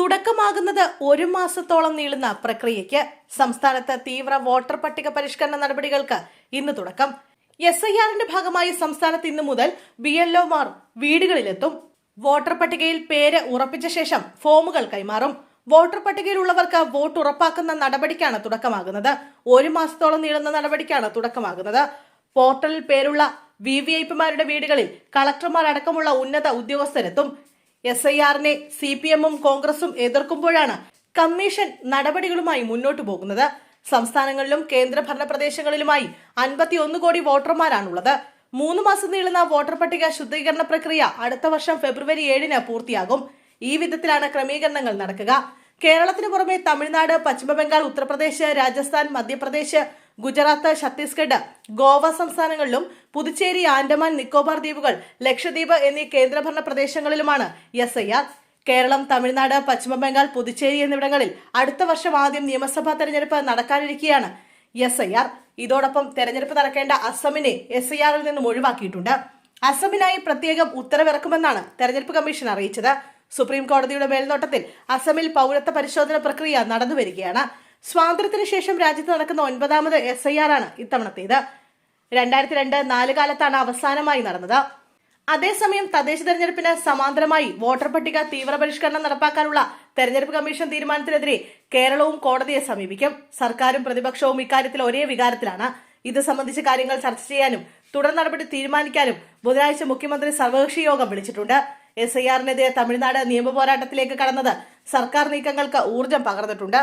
തുടക്കമാകുന്നത് ഒരു മാസത്തോളം നീളുന്ന പ്രക്രിയയ്ക്ക് സംസ്ഥാനത്ത് തീവ്ര വോട്ടർ പട്ടിക പരിഷ്കരണ നടപടികൾക്ക് ഇന്ന് തുടക്കം. എസ് ഐ ആറിന്റെ ഭാഗമായി സംസ്ഥാനത്ത് ഇന്നു മുതൽ ബി എൽ ഒമാർ വീടുകളിലെത്തും. വോട്ടർ പട്ടികയിൽ പേര് ഉറപ്പിച്ച ശേഷം ഫോമുകൾ കൈമാറും. വോട്ടർ പട്ടികയിലുള്ളവർക്ക് വോട്ട് ഉറപ്പാക്കുന്ന നടപടിക്കാണ് തുടക്കമാകുന്നത്. ഒരു മാസത്തോളം നീളുന്ന നടപടിക്കാണ് തുടക്കമാകുന്നത്. പോർട്ടലിൽ പേരുള്ള വി വി ഐ പിമാരുടെ വീടുകളിൽ കളക്ടർമാർ അടക്കമുള്ള ഉന്നത ഉദ്യോഗസ്ഥരെത്തും. എസ് ഐ ആറിനെ സി പി എമ്മും കോൺഗ്രസും എതിർക്കുമ്പോഴാണ് കമ്മീഷൻ നടപടികളുമായി മുന്നോട്ടു പോകുന്നത്. സംസ്ഥാനങ്ങളിലും കേന്ദ്രഭരണ പ്രദേശങ്ങളിലുമായി അൻപത്തിയൊന്ന് കോടി വോട്ടർമാരാണുള്ളത്. മൂന്ന് മാസം നീളുന്ന വോട്ടർ പട്ടിക ശുദ്ധീകരണ പ്രക്രിയ അടുത്ത വർഷം ഫെബ്രുവരി ഏഴിന് പൂർത്തിയാകും. ഈ വിധത്തിലാണ് ക്രമീകരണങ്ങൾ നടക്കുക. കേരളത്തിന് പുറമെ തമിഴ്നാട് പശ്ചിമബംഗാൾ ഉത്തർപ്രദേശ് രാജസ്ഥാൻ മധ്യപ്രദേശ് ഗുജറാത്ത് ഛത്തീസ്ഗഡ് ഗോവ സംസ്ഥാനങ്ങളിലും പുതുച്ചേരി ആൻഡമാൻ നിക്കോബാർ ദ്വീപുകൾ ലക്ഷദ്വീപ് എന്നീ കേന്ദ്രഭരണ പ്രദേശങ്ങളിലുമാണ് S I R Keralam Tamil Nadu Paschim Bangal Puducherry എന്നിവിടങ്ങളിൽ അടുത്ത വർഷം ആദ്യം നിയമസഭാ തെരഞ്ഞെടുപ്പ് നടക്കാനിരിക്കെയാണ് എസ് ഐ ആർ ഇതോടൊപ്പം തെരഞ്ഞെടുപ്പ് നടക്കേണ്ട അസമിനെ എസ് ഐ ആറിൽ നിന്നും ഒഴിവാക്കിയിട്ടുണ്ട്. അസമിനായി പ്രത്യേകം ഉത്തരവിറക്കുമെന്നാണ് തെരഞ്ഞെടുപ്പ് കമ്മീഷൻ അറിയിച്ചത്. സുപ്രീം കോടതിയുടെ മേൽനോട്ടത്തിൽ അസമിൽ പൗരത്വ പരിശോധന പ്രക്രിയ നടന്നുവരികയാണ്. സ്വാതന്ത്ര്യത്തിന് ശേഷം രാജ്യത്ത് നടക്കുന്ന ഒൻപതാമത് എസ് ഐ ആർ ആണ് ഇത്തവണത്തേത്. രണ്ടായിരത്തി രണ്ട് നാല് കാലത്താണ് അവസാനമായി നടന്നത്. അതേസമയം തദ്ദേശ തെരഞ്ഞെടുപ്പിന് സമാന്തരമായി വോട്ടർ പട്ടിക തീവ്രപരിഷ്കരണം നടപ്പാക്കാനുള്ള തെരഞ്ഞെടുപ്പ് കമ്മീഷൻ തീരുമാനത്തിനെതിരെ കേരളവും കോടതിയെ സമീപിക്കും. സർക്കാരും പ്രതിപക്ഷവും ഇക്കാര്യത്തിൽ ഒരേ വികാരത്തിലാണ്. ഇത് സംബന്ധിച്ച കാര്യങ്ങൾ ചർച്ച ചെയ്യാനും തുടർ നടപടി തീരുമാനിക്കാനും ബുധനാഴ്ച മുഖ്യമന്ത്രി സർവകക്ഷി യോഗം വിളിച്ചിട്ടുണ്ട്. എസ് ഐ ആറിനെതിരെ തമിഴ്നാട് നിയമപോരാട്ടത്തിലേക്ക് കടന്നത് സർക്കാർ നീക്കങ്ങൾക്ക് ഊർജം പകർന്നിട്ടുണ്ട്.